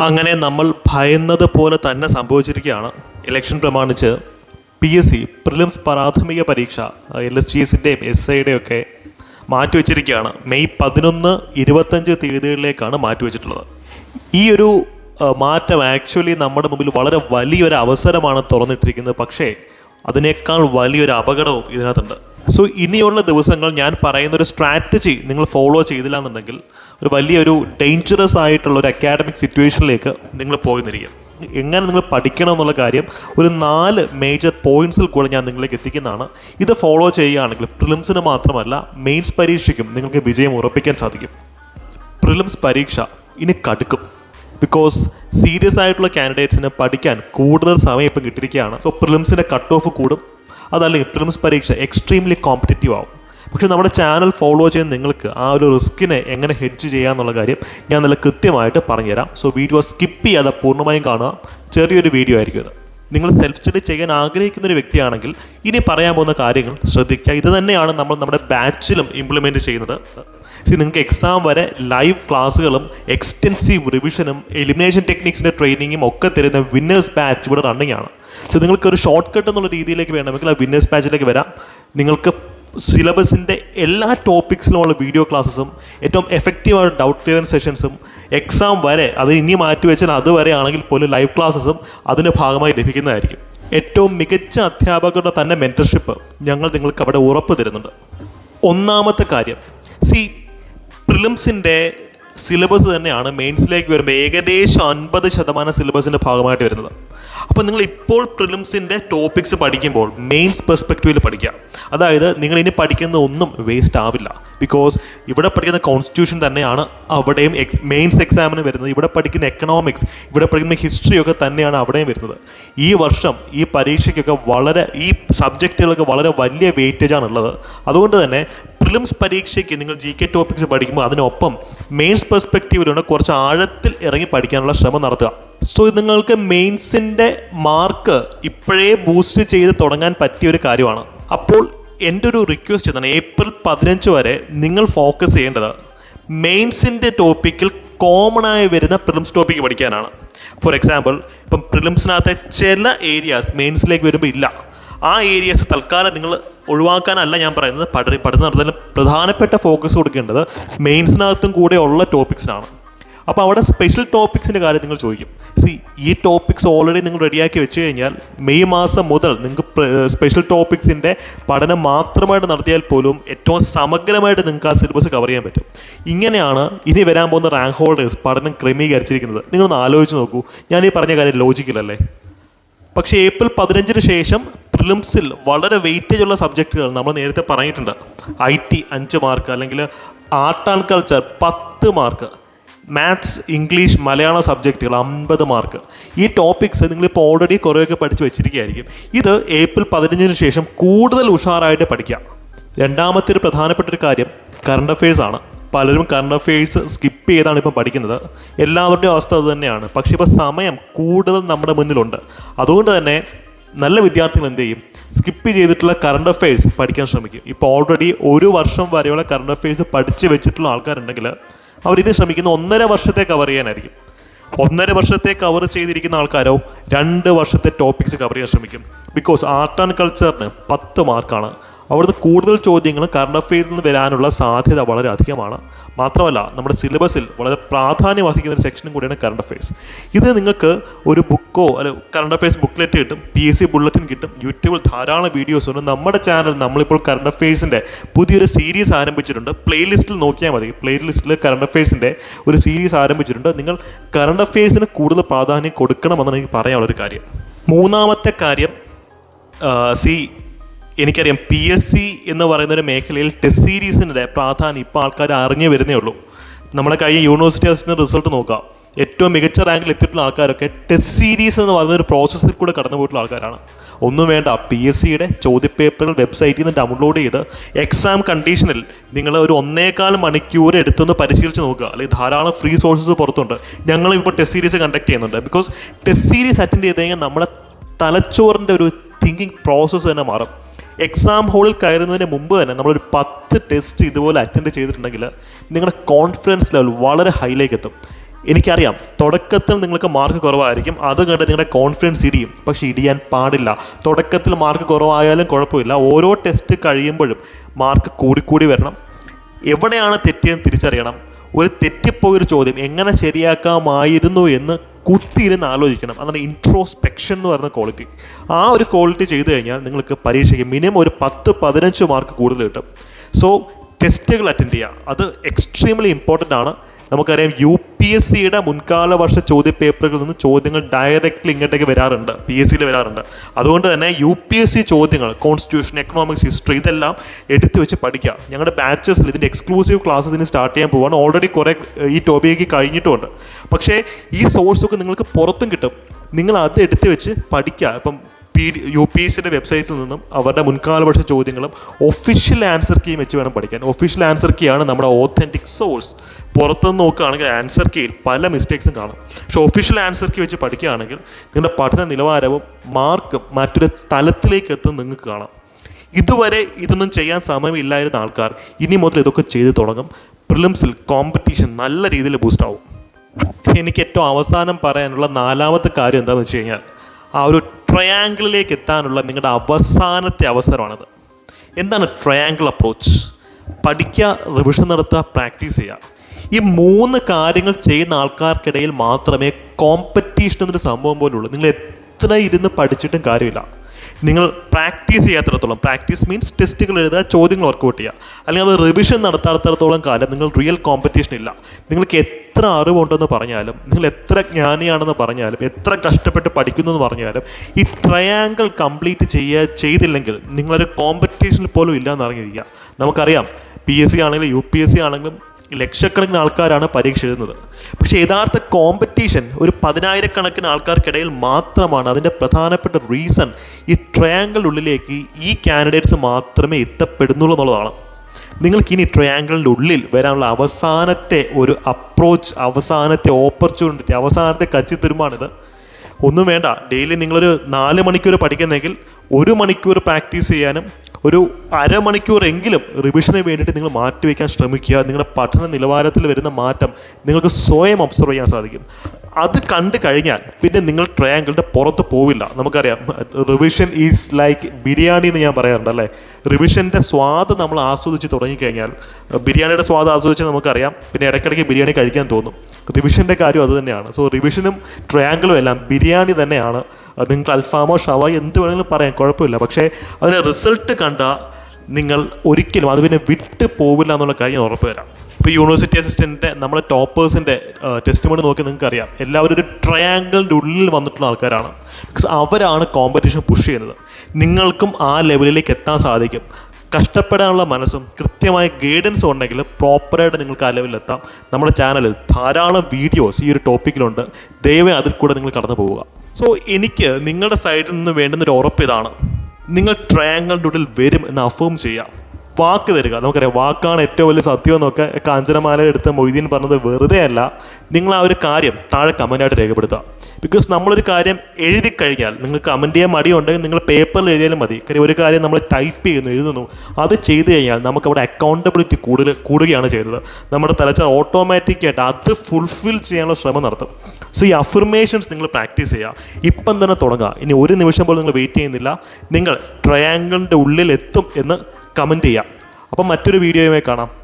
അങ്ങനെ നമ്മൾ ഭയന്നത് പോലെ തന്നെ സംഭവിച്ചിരിക്കുകയാണ്. ഇലക്ഷൻ പ്രമാണിച്ച് പി എസ് സി പ്രിലിംസ് പ്രാഥമിക പരീക്ഷ എൽ എസ് ജി എസിന്റെയും എസ് ഐയുടെയും ഒക്കെ മാറ്റിവെച്ചിരിക്കുകയാണ്. മെയ് പതിനൊന്ന് ഇരുപത്തഞ്ച് തീയതികളിലേക്കാണ് മാറ്റിവെച്ചിട്ടുള്ളത്. ഈ ഒരു മാറ്റം ആക്ച്വലി നമ്മുടെ മുമ്പിൽ വളരെ വലിയൊരു അവസരമാണ് തുറന്നിട്ടിരിക്കുന്നത്. പക്ഷേ അതിനേക്കാൾ വലിയൊരു അപകടവും ഇതിനകത്തുണ്ട്. സോ ഇനിയുള്ള ദിവസങ്ങൾ ഞാൻ പറയുന്ന ഒരു സ്ട്രാറ്റജി നിങ്ങൾ ഫോളോ ചെയ്തില്ല എന്നുണ്ടെങ്കിൽ ഒരു വലിയൊരു ഡേഞ്ചറസ് ആയിട്ടുള്ള ഒരു അക്കാഡമിക് സിറ്റുവേഷനിലേക്ക് നിങ്ങൾ പോയി എങ്ങനെ നിങ്ങൾ പഠിക്കണം എന്നുള്ള കാര്യം ഒരു നാല് മേജർ പോയിന്റ്സിൽ കൂടെ ഞാൻ നിങ്ങളിലേക്ക് എത്തിക്കുന്നതാണ്. ഇത് ഫോളോ ചെയ്യുകയാണെങ്കിൽ പ്രിലിംസിന് മാത്രമല്ല മെയിൻസ് പരീക്ഷയ്ക്കും നിങ്ങൾക്ക് വിജയം ഉറപ്പിക്കാൻ സാധിക്കും. പ്രിലിംസ് പരീക്ഷ ഇനി കടുക്കും. ബിക്കോസ് സീരിയസ് ആയിട്ടുള്ള കാൻഡിഡേറ്റ്സിന് പഠിക്കാൻ കൂടുതൽ സമയം ഇപ്പം കിട്ടിയിരിക്കുകയാണ്. സോ പ്രിലിംസിന്റെ കട്ട് ഓഫ് കൂടും. അതല്ലെങ്കിൽ പ്രിലിംസ് പരീക്ഷ എക്സ്ട്രീംലി കോമ്പറ്റേറ്റീവ് ആവും. പക്ഷേ നമ്മുടെ ചാനൽ ഫോളോ ചെയ്യുന്ന നിങ്ങൾക്ക് ആ ഒരു റിസ്കിനെ എങ്ങനെ ഹെഡ്ജ് ചെയ്യാമെന്നുള്ള കാര്യം ഞാൻ നല്ല കൃത്യമായിട്ട് പറഞ്ഞുതരാം. സോ വീഡിയോ സ്കിപ്പ് ചെയ്യാതെ പൂർണമായും കാണുക. ചെറിയൊരു വീഡിയോ ആയിരിക്കും ഇത്. നിങ്ങൾ സെൽഫ് സ്റ്റഡി ചെയ്യാൻ ആഗ്രഹിക്കുന്ന ഒരു വ്യക്തിയാണെങ്കിൽ ഇനി പറയാൻ പോകുന്ന കാര്യങ്ങൾ ശ്രദ്ധിക്കുക. ഇത് തന്നെയാണ് നമ്മൾ നമ്മുടെ ബാച്ചിലും ഇംപ്ലിമെന്റ് ചെയ്യുന്നത്. സി നിങ്ങൾക്ക് എക്സാം വരെ ലൈവ് ക്ലാസ്സുകളും എക്സ്റ്റെൻസീവ് റിവിഷനും എലിമിനേഷൻ ടെക്നിക്സിന്റെ ട്രെയിനിങ്ങും ഒക്കെ തരുന്ന വിന്നേഴ്സ് ബാച്ച് ഇവിടെ റണ്ണിങ് ആണ്. സോ നിങ്ങൾക്ക് ഒരു ഷോർട്ട് കട്ട് എന്നുള്ള രീതിയിലേക്ക് വേണമെങ്കിൽ ആ വിന്നേഴ്സ് ബാച്ചിലേക്ക് വരാം. നിങ്ങൾക്ക് സിലബസിന്റെ എല്ലാ ടോപ്പിക്സിലുമുള്ള വീഡിയോ ക്ലാസ്സസും ഏറ്റവും എഫക്റ്റീവായ ഡൗട്ട് ക്ലിയറൻസ് സെഷൻസും എക്സാം വരെ അത് ഇനി മാറ്റി വെച്ചാൽ അതുവരെ ആണെങ്കിൽ പോലും ലൈവ് ക്ലാസ്സസും അതിന്റെ ഭാഗമായി ലഭിക്കുന്നതായിരിക്കും. ഏറ്റവും മികച്ച അധ്യാപകരുടെ തന്നെ മെന്റർഷിപ്പ് ഞങ്ങൾ നിങ്ങൾക്ക് അവിടെ ഉറപ്പ് തരുന്നുണ്ട്. ഒന്നാമത്തെ കാര്യം സി പ്രിലിംസിന്റെ സിലബസ് തന്നെയാണ് മെയിൻസിലേക്ക് വരുമ്പോൾ ഏകദേശം അൻപത് ശതമാനം സിലബസിന്റെ ഭാഗമായിട്ട് വരുന്നത്. അപ്പോൾ നിങ്ങൾ ഇപ്പോൾ പ്രിലിംസിന്റെ ടോപ്പിക്സ് പഠിക്കുമ്പോൾ മെയിൻസ് പെർസ്പെക്റ്റീവിൽ പഠിക്കുക. അതായത് നിങ്ങൾ ഇനി പഠിക്കുന്ന ഒന്നും വേസ്റ്റ് ആവില്ല. ബിക്കോസ് ഇവിടെ പഠിക്കുന്ന കോൺസ്റ്റിറ്റ്യൂഷൻ തന്നെയാണ് അവിടെയും എക്സ് മെയിൻസ് എക്സാമിന് വരുന്നത്. ഇവിടെ പഠിക്കുന്ന എക്കണോമിക്സ് ഇവിടെ പഠിക്കുന്ന ഹിസ്റ്ററി ഒക്കെ തന്നെയാണ് അവിടെയും വരുന്നത്. ഈ വർഷം ഈ പരീക്ഷയ്ക്കൊക്കെ വളരെ ഈ സബ്ജക്റ്റുകളൊക്കെ വളരെ വലിയ വെയിറ്റേജ് ആണ് ഉള്ളത്. അതുകൊണ്ട് തന്നെ പ്രിലിംസ് പരീക്ഷയ്ക്ക് നിങ്ങൾ ജി കെ ടോപ്പിക്സ് പഠിക്കുമ്പോൾ അതിനൊപ്പം മെയിൻസ് പെർസ്പെക്റ്റീവിലൂടെ കുറച്ച് ആഴത്തിൽ ഇറങ്ങി പഠിക്കാനുള്ള ശ്രമം നടത്തുക. സോ ഇത് നിങ്ങൾക്ക് മെയിൻസിന്റെ മാർക്ക് ഇപ്പോഴേ ബൂസ്റ്റ് ചെയ്ത് തുടങ്ങാൻ പറ്റിയ ഒരു കാര്യമാണ്. അപ്പോൾ എന്റെ ഒരു റിക്വസ്റ്റ് ഇതാണ് ഏപ്രിൽ പതിനഞ്ച് വരെ നിങ്ങൾ ഫോക്കസ് ചെയ്യേണ്ടത് മെയിൻസിന്റെ ടോപ്പിക്കിൽ കോമൺ ആയി വരുന്ന പ്രിലിംസ് ടോപ്പിക്ക് പഠിക്കാനാണ്. ഫോർ എക്സാമ്പിൾ ഇപ്പം പ്രിലിംസിനകത്തെ ചില ഏരിയാസ് മെയിൻസിലേക്ക് വരുമ്പോൾ ഇല്ല. ആ ഏരിയാസ് തൽക്കാലം നിങ്ങൾ ഒഴിവാക്കാനല്ല ഞാൻ പറയുന്നത്. പഠന പഠനം നടത്തുന്നതിൽ പ്രധാനപ്പെട്ട ഫോക്കസ് കൊടുക്കേണ്ടത് മെയിൻസിനകത്തും കൂടെ ഉള്ള ടോപ്പിക്സിനാണ് അപ്പോൾ അവിടെ സ്പെഷ്യൽ ടോപ്പിക്സിന്റെ കാര്യം നിങ്ങൾ ചോദിക്കും. സി ഈ ടോപ്പിക്സ് ഓൾറെഡി നിങ്ങൾ റെഡിയാക്കി വെച്ച് കഴിഞ്ഞാൽ മെയ് മാസം മുതൽ നിങ്ങൾക്ക് സ്പെഷ്യൽ ടോപ്പിക്സിന്റെ പഠനം മാത്രമായിട്ട് നടത്തിയാൽ പോലും ഏറ്റവും സമഗ്രമായിട്ട് നിങ്ങൾക്ക് ആ സിലബസ് കവർ ചെയ്യാൻ പറ്റും. ഇങ്ങനെയാണ് ഇനി വരാൻ പോകുന്ന റാങ്ക് ഹോൾഡേഴ്സ് പഠനം ക്രമീകരിച്ചിരിക്കുന്നത്. നിങ്ങളൊന്ന് ആലോചിച്ച് നോക്കൂ. ഞാൻ ഈ പറഞ്ഞ കാര്യം ലോജിക്കലല്ലേ പക്ഷേ ഏപ്രിൽ പതിനഞ്ചിന് ശേഷം പ്രിലിംസിൽ വളരെ വെയിറ്റേജ് ഉള്ള സബ്ജക്റ്റുകൾ നമ്മൾ നേരത്തെ പറഞ്ഞിട്ടുണ്ട്. ഐ ടി അഞ്ച് മാർക്ക് അല്ലെങ്കിൽ ആർട്ട് ആൻഡ് കൾച്ചർ പത്ത് മാർക്ക് മാത്സ് ഇംഗ്ലീഷ് മലയാള സബ്ജക്റ്റുകൾ അമ്പത് മാർക്ക് ഈ ടോപ്പിക്സ് നിങ്ങളിപ്പോൾ ഓൾറെഡി കുറേയൊക്കെ പഠിച്ച് വെച്ചിരിക്കുകയായിരിക്കും. ഇത് ഏപ്രിൽ പതിനഞ്ചിന് ശേഷം കൂടുതൽ ഉഷാറായിട്ട് പഠിക്കാം. രണ്ടാമത്തെ ഒരു പ്രധാനപ്പെട്ട ഒരു കാര്യം കറണ്ട് അഫയേഴ്സ് പലരും കറണ്ട് അഫയേഴ്സ് സ്കിപ്പ് ചെയ്താണ് ഇപ്പം പഠിക്കുന്നത്. എല്ലാവരുടെയും അവസ്ഥ അത് തന്നെയാണ്. പക്ഷേ ഇപ്പോൾ സമയം കൂടുതൽ നമ്മുടെ മുന്നിലുണ്ട്. അതുകൊണ്ട് തന്നെ നല്ല വിദ്യാർത്ഥികൾ എന്ത് ചെയ്യും? സ്കിപ്പ് ചെയ്തിട്ടുള്ള കറണ്ട് അഫയേഴ്സ് പഠിക്കാൻ ശ്രമിക്കും. ഇപ്പോൾ ഓൾറെഡി ഒരു വർഷം വരെയുള്ള കറണ്ട് അഫയേഴ്സ് പഠിച്ച് വെച്ചിട്ടുള്ള ആൾക്കാരുണ്ടെങ്കിൽ അവരിനി ശ്രമിക്കുന്ന ഒന്നര വർഷത്തെ കവർ ചെയ്യാനായിരിക്കും. ഒന്നര വർഷത്തെ കവർ ചെയ്തിരിക്കുന്ന ആൾക്കാരോ രണ്ട് വർഷത്തെ ടോപ്പിക്സ് കവർ ചെയ്യാൻ ശ്രമിക്കും. ബിക്കോസ് ആർട്ട് ആൻഡ് കൾച്ചറിന് പത്ത് മാർക്കാണ് അവിടുന്ന് കൂടുതൽ ചോദ്യങ്ങൾ കറണ്ട് അഫെയറിൽ നിന്ന് വരാനുള്ള സാധ്യത വളരെ അധികമാണ്. മാത്രമല്ല നമ്മുടെ സിലബസിൽ വളരെ പ്രാധാന്യം അർഹിക്കുന്ന ഒരു സെക്ഷനും കൂടിയാണ് കറണ്ട് അഫയേഴ്സ് ഇത് നിങ്ങൾക്ക് ഒരു ബുക്കോ അല്ലെ കറണ്ട് അഫയേഴ്സ് ബുക്ക്ലെറ്റ് കിട്ടും പി എസ് സി ബുള്ളറ്റിൻ കിട്ടും യൂട്യൂബിൽ ധാരാളം വീഡിയോസ് ഉണ്ട്. നമ്മുടെ ചാനൽ നമ്മളിപ്പോൾ കറണ്ട് അഫയേഴ്സിന്റെ പുതിയൊരു സീരീസ് ആരംഭിച്ചിട്ടുണ്ട്. പ്ലേലിസ്റ്റിൽ നോക്കിയാൽ മതി. പ്ലേലിസ്റ്റിൽ കറണ്ട് അഫയേഴ്സിന്റെ ഒരു സീരീസ് ആരംഭിച്ചിട്ടുണ്ട്. നിങ്ങൾ കറണ്ട് അഫയേഴ്സിന് കൂടുതൽ പ്രാധാന്യം കൊടുക്കണമെന്നാണ് എനിക്ക് പറയാനുള്ളൊരു കാര്യം. മൂന്നാമത്തെ കാര്യം സി എനിക്കറിയാം പി എസ് സി എന്ന് പറയുന്ന ഒരു മേഖലയിൽ ടെസ്റ്റ് സീരീസിന്റെ പ്രാധാന്യം ഇപ്പോൾ ആൾക്കാർ അറിഞ്ഞു വരുന്നേ ഉള്ളൂ. നമ്മളെ കഴിഞ്ഞ യൂണിവേഴ്സിറ്റി അസിന്റെ റിസൾട്ട് നോക്കാം. ഏറ്റവും മികച്ച റാങ്കിൽ എത്തിയിട്ടുള്ള ആൾക്കാരൊക്കെ ടെസ്റ്റ് സീരീസ് എന്ന് പറയുന്ന ഒരു പ്രോസസ്സിൽ കൂടെ കടന്നു പോയിട്ടുള്ള ആൾക്കാരാണ്. ഒന്നും വേണ്ട പി എസ് സിയുടെ ചോദ്യപേപ്പറുകൾ വെബ്സൈറ്റിൽ നിന്ന് ഡൗൺലോഡ് ചെയ്ത് എക്സാം കണ്ടീഷനിൽ നിങ്ങൾ ഒരു ഒന്നേകാൽ മണിക്കൂർ എടുത്തൊന്ന് പരിശീലിച്ച് നോക്കുക. അല്ലെങ്കിൽ ധാരാളം ഫ്രീ സോഴ്സസ് പുറത്തുണ്ട്. ഞങ്ങൾ ഇപ്പോൾ ടെസ്റ്റ് സീരീസ് കണ്ടക്ട് ചെയ്യുന്നുണ്ട്. ബിക്കോസ് ടെസ്റ്റ് സീരീസ് അറ്റൻഡ് ചെയ്ത് കഴിഞ്ഞാൽ നമ്മുടെ തലച്ചോറിന്റെ ഒരു തിങ്കിങ് പ്രോസസ്സ് തന്നെ മാറും. എക്സാം ഹോളിൽ കയറുന്നതിന് മുമ്പ് തന്നെ നമ്മളൊരു പത്ത് ടെസ്റ്റ് ഇതുപോലെ അറ്റൻഡ് ചെയ്തിട്ടുണ്ടെങ്കിൽ നിങ്ങളുടെ കോൺഫിഡൻസ് ലെവൽ വളരെ ഹൈയിലേക്ക് എത്തും. എനിക്കറിയാം തുടക്കത്തിൽ നിങ്ങൾക്ക് മാർക്ക് കുറവായിരിക്കും അത് കണ്ട് നിങ്ങളുടെ കോൺഫിഡൻസ് ഇടിയും പക്ഷേ ഇടിയാൻ പാടില്ല. തുടക്കത്തിൽ മാർക്ക് കുറവായാലും കുഴപ്പമില്ല. ഓരോ ടെസ്റ്റ് കഴിയുമ്പോഴും മാർക്ക് കൂടിക്കൂടി വരണം. എവിടെയാണ് തെറ്റിയെന്ന് തിരിച്ചറിയണം. ഒരു തെറ്റിപ്പോയൊരു ചോദ്യം എങ്ങനെ ശരിയാക്കാമായിരുന്നു എന്ന് കുത്തിയിരുന്ന് ആലോചിക്കണം. അതാണ് ഇൻട്രോസ്പെക്ഷൻ എന്ന് പറയുന്ന ക്വാളിറ്റി ആ ഒരു ക്വാളിറ്റി ചെയ്തു കഴിഞ്ഞാൽ നിങ്ങൾക്ക് പരീക്ഷയ്ക്ക് മിനിമം ഒരു പത്ത് പതിനഞ്ച് മാർക്ക് കൂടുതൽ കിട്ടും. സോ ടെസ്റ്റുകൾ അറ്റൻഡ് ചെയ്യുക. അത് എക്സ്ട്രീംലി ഇമ്പോർട്ടന്റ് ആണ്. നമുക്കറിയാം യു പി എസ് സിയുടെ മുൻകാല വർഷ ചോദ്യ പേപ്പറുകളിൽ നിന്ന് ചോദ്യങ്ങൾ ഡയറക്റ്റ്ലി ഇങ്ങോട്ടേക്ക് വരാറുണ്ട് പി എസ് സിയിൽ വരാറുണ്ട്. അതുകൊണ്ട് തന്നെ യു പി എസ് സി ചോദ്യങ്ങൾ കോൺസ്റ്റിറ്റ്യൂഷൻ എക്കണോമിക്സ് ഹിസ്റ്ററി ഇതെല്ലാം എടുത്തു വെച്ച് പഠിക്കുക. ഞങ്ങളുടെ ബാച്ചസിൽ ഇതിന്റെ എക്സ്ക്ലൂസീവ് ക്ലാസ് ഇതിന് സ്റ്റാർട്ട് ചെയ്യാൻ പോവാണ്. ഓൾറെഡി കുറേ ഈ ടോപ്പിക്ക് കഴിഞ്ഞിട്ടുമുണ്ട് പക്ഷേ ഈ സോഴ്സൊക്കെ നിങ്ങൾക്ക് പുറത്തും കിട്ടും. നിങ്ങൾ അത് എടുത്തു വെച്ച് പഠിക്കുക. ഇപ്പം പി യു പി എസിന്റെ വെബ്സൈറ്റിൽ നിന്നും അവരുടെ മുൻകാല വർഷ ചോദ്യങ്ങളും ഒഫീഷ്യൽ ആൻസർ കീയും വെച്ച് വേണം പഠിക്കാൻ. ഒഫീഷ്യൽ ആൻസർ കീ ആണ് നമ്മുടെ ഓത്തന്റിക് സോഴ്സ് പുറത്തുനിന്ന് നോക്കുകയാണെങ്കിൽ ആൻസർ കീയിൽ പല മിസ്റ്റേക്സും കാണും. പക്ഷെ ഒഫീഷ്യൽ ആൻസർ കീ വെച്ച് പഠിക്കുകയാണെങ്കിൽ നിങ്ങളുടെ പഠന നിലവാരവും മാർക്കും മറ്റൊരു തലത്തിലേക്ക് എത്തും നിങ്ങൾക്ക് കാണാം. ഇതുവരെ ഇതൊന്നും ചെയ്യാൻ സമയമില്ലായിരുന്ന ആൾക്കാർ ഇനി മുതൽ ഇതൊക്കെ ചെയ്തു തുടങ്ങും. പ്രിലിംസിൽ കോമ്പറ്റീഷൻ നല്ല രീതിയിൽ ബൂസ്റ്റ് ആവും. എനിക്ക് ഏറ്റവും അവസാനം പറയാനുള്ള നാലാമത്തെ കാര്യം എന്താണെന്ന് വെച്ച് കഴിഞ്ഞാൽ ആ ഒരു ട്രയാങ്കിളിലേക്ക് എത്താനുള്ള നിങ്ങളുടെ അവസാനത്തെ അവസരമാണത്. എന്താണ് ട്രയാങ്കിൾ അപ്രോച്ച് പഠിക്കുക റിവിഷൻ നടത്തുക പ്രാക്ടീസ് ചെയ്യുക. ഈ മൂന്ന് കാര്യങ്ങൾ ചെയ്യുന്ന ആൾക്കാർക്കിടയിൽ മാത്രമേ കോമ്പറ്റീഷൻ എന്നൊരു സംഭവം പോലുള്ളൂ. നിങ്ങൾ എത്ര ഇരുന്ന് പഠിച്ചിട്ടും കാര്യമില്ല. നിങ്ങൾ പ്രാക്ടീസ് ചെയ്യാത്തിടത്തോളം പ്രാക്ടീസ് മീൻസ് ടെസ്റ്റുകൾ എഴുതുക ചോദ്യങ്ങൾ വർക്കൗട്ട് ചെയ്യുക. അല്ലെങ്കിൽ അത് റിവിഷൻ നടത്താത്തിടത്തോളം കാലം നിങ്ങൾ റിയൽ കോമ്പറ്റീഷൻ ഇല്ല. നിങ്ങൾക്ക് എത്ര അറിവുണ്ടെന്ന് പറഞ്ഞാലും നിങ്ങൾ എത്ര ജ്ഞാനിയാണെന്ന് പറഞ്ഞാലും എത്ര കഷ്ടപ്പെട്ട് പഠിക്കുന്നു എന്ന് പറഞ്ഞാലും ഈ ട്രയാങ്കിൾ കംപ്ലീറ്റ് ചെയ്യുക ചെയ്തില്ലെങ്കിൽ നിങ്ങളൊരു കോമ്പറ്റീഷനിൽ പോലും ഇല്ല എന്ന് അറിഞ്ഞിരിക്കുക. നമുക്കറിയാം പി എസ് സി ആണെങ്കിലും യു പി എസ് സി ആണെങ്കിലും ലക്ഷക്കണക്കിന് ആൾക്കാരാണ് പരീക്ഷ എഴുതുന്നത് പക്ഷേ യഥാർത്ഥ കോമ്പറ്റീഷൻ ഒരു പതിനായിരക്കണക്കിന് ആൾക്കാർക്കിടയിൽ മാത്രമാണ്. അതിന്റെ പ്രധാനപ്പെട്ട റീസൺ ഈ ട്രയാങ്കിൾ ഉള്ളിലേക്ക് ഈ കാൻഡിഡേറ്റ്സ് മാത്രമേ എത്തപ്പെടുന്നുള്ളൂ എന്നുള്ളതാണ്. നിങ്ങൾക്ക് ഇനി ട്രയാങ്കിളിന്റെ ഉള്ളിൽ വരാനുള്ള അവസാനത്തെ ഒരു അപ്രോച്ച് അവസാനത്തെ ഓപ്പർച്യൂണിറ്റി അവസാനത്തെ കച്ചി തരുമാണിത് ഒന്നും വേണ്ട. ഡെയിലി നിങ്ങളൊരു നാല് മണിക്കൂർ പഠിക്കുന്നെങ്കിൽ ഒരു മണിക്കൂർ പ്രാക്ടീസ് ചെയ്യാനും ഒരു അരമണിക്കൂറെങ്കിലും റിവിഷന് വേണ്ടിയിട്ട് നിങ്ങൾ മാറ്റിവെക്കാൻ ശ്രമിക്കുക. നിങ്ങളുടെ പഠന നിലവാരത്തിൽ വരുന്ന മാറ്റം നിങ്ങൾക്ക് സ്വയം ഒബ്സർവ് ചെയ്യാൻ സാധിക്കും. അത് കണ്ടു കഴിഞ്ഞാൽ പിന്നെ നിങ്ങൾ ട്രയാങ്കിളിന്റെ പുറത്ത് പോവില്ല. നമുക്കറിയാം റിവിഷൻ ഈസ് ലൈക്ക് ബിരിയാണി എന്ന് ഞാൻ പറയാറുണ്ട് അല്ലേ? റിവിഷന്റെ സ്വാദ് നമ്മൾ ആസ്വദിച്ച് തുടങ്ങിക്കഴിഞ്ഞാൽ ബിരിയാണിയുടെ സ്വാദ് ആസ്വദിച്ച് നമുക്കറിയാം പിന്നെ ഇടയ്ക്കിടയ്ക്ക് ബിരിയാണി കഴിക്കാൻ തോന്നും. റിവിഷന്റെ കാര്യം അത് തന്നെയാണ്. സോ റിവിഷനും ട്രയാങ്കിളും എല്ലാം ബിരിയാണി തന്നെയാണ്. നിങ്ങൾക്ക് അൽഫാമോ ഷവായി എന്ത് വേണമെങ്കിലും പറയാം കുഴപ്പമില്ല. പക്ഷേ അതിന്റെ റിസൾട്ട് കണ്ടാൽ നിങ്ങൾ ഒരിക്കലും അത് പിന്നെ വിട്ട് പോവില്ല എന്നുള്ള കാര്യം ഉറപ്പ് തരാം. ഇപ്പോൾ യൂണിവേഴ്സിറ്റി അസിസ്റ്റന്റിന്റെ നമ്മുടെ ടോപ്പേഴ്സിന്റെ ടെസ്റ്റ് മണി നോക്കി നിങ്ങൾക്ക് അറിയാം എല്ലാവരും ഒരു ട്രയാങ്കിളിന്റെ ഉള്ളിൽ വന്നിട്ടുള്ള ആൾക്കാരാണ്. ബിക്കോസ് അവരാണ് കോമ്പറ്റീഷൻ പുഷ് ചെയ്യുന്നത്. നിങ്ങൾക്കും ആ ലെവലിലേക്ക് എത്താൻ സാധിക്കും. കഷ്ടപ്പെടാനുള്ള മനസ്സും കൃത്യമായ ഗൈഡൻസ് ഉണ്ടെങ്കിൽ പ്രോപ്പറായിട്ട് നിങ്ങൾക്ക് ആ ലെവലിലെത്താം നമ്മുടെ ചാനലിൽ ധാരാളം വീഡിയോസ് ഈ ഒരു ടോപ്പിക്കിലുണ്ട് ദയവേ അതിൽ കൂടെ നിങ്ങൾ കടന്നു പോവുക. സോ എനിക്ക് നിങ്ങളുടെ സൈഡിൽ നിന്ന് വേണ്ടുന്ന ഒരു ഉറപ്പ് ഇതാണ്. നിങ്ങൾ ട്രയാങ്കിളിന്റെ ഉള്ളിൽ വരും എന്ന് അഫേം ചെയ്യാം വാക്ക് തരിക. നമുക്കറിയാം വാക്കാണ് ഏറ്റവും വലിയ സത്യം എന്നൊക്കെ കാഞ്ചനമാല എടുത്ത് മൊയ്തീൻ പറഞ്ഞത് വെറുതെ അല്ല. നിങ്ങൾ ആ ഒരു കാര്യം താഴെ കമന്റായിട്ട് രേഖപ്പെടുത്തുക. ബിക്കോസ് നമ്മളൊരു കാര്യം എഴുതി കഴിഞ്ഞാൽ നിങ്ങൾക്ക് കമന്റ് ചെയ്യാൻ മടിയുണ്ടെങ്കിൽ നിങ്ങൾ പേപ്പറിൽ എഴുതിയാലും മതി. കാര്യം ഒരു കാര്യം നമ്മൾ ടൈപ്പ് ചെയ്യുന്നു എഴുതുന്നു അത് ചെയ്തു കഴിഞ്ഞാൽ നമുക്ക് അവിടെ അക്കൗണ്ടബിലിറ്റി കൂടുതൽ കൂടുകയാണ് ചെയ്തത്. നമ്മുടെ തലച്ചാൽ ഓട്ടോമാറ്റിക്കായിട്ട് അത് ഫുൾഫിൽ ചെയ്യാനുള്ള ശ്രമം നടത്തും. സോ ഈ അഫർമേഷൻസ് നിങ്ങൾ പ്രാക്ടീസ് ചെയ്യുക. ഇപ്പം തന്നെ തുടങ്ങുക. ഇനി ഒരു നിമിഷം പോലും നിങ്ങൾ വെയിറ്റ് ചെയ്യുന്നില്ല. നിങ്ങൾ ട്രയാങ്കിളിന്റെ ഉള്ളിൽ എത്തും എന്ന് കമന്റ് ചെയ്യാം. അപ്പം മറ്റൊരു വീഡിയോയുമായി കാണാം.